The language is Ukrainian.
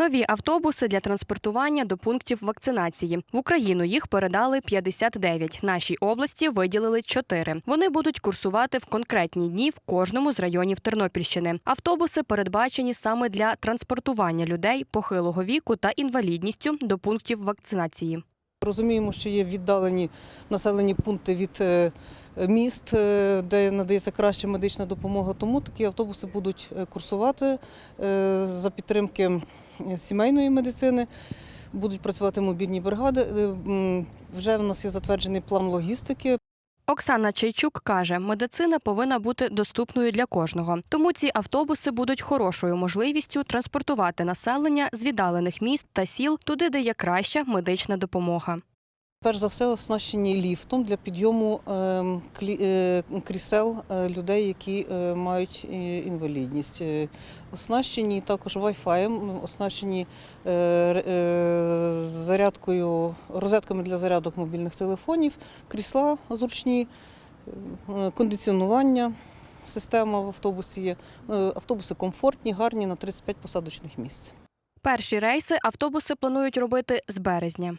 Нові автобуси для транспортування до пунктів вакцинації. В Україну їх передали 59. Нашій області виділили 4. Вони будуть курсувати в конкретні дні в кожному з районів Тернопільщини. Автобуси передбачені саме для транспортування людей похилого віку та інвалідністю до пунктів вакцинації. Розуміємо, що є віддалені населені пункти від е, міст, е, де надається краща медична допомога. Тому такі автобуси будуть е, курсувати за підтримки сімейної медицини. Будуть працювати мобільні бригади. Е, Вже в нас є затверджений план логістики. Оксана Чайчук каже, медицина повинна бути доступною для кожного. Тому ці автобуси будуть хорошою можливістю транспортувати населення з віддалених міст та сіл туди, де є краща медична допомога. Перш за все, оснащені ліфтом для підйому ем, е, крісел е, людей, які е, мають інвалідність. Оснащені також Wi-Fi, оснащені зарядкою, розетками для зарядок мобільних телефонів, крісла зручні, кондиціонування. Система в автобусі є. Автобуси комфортні, гарні на 35 посадочних місць. Перші рейси автобуси планують робити з березня.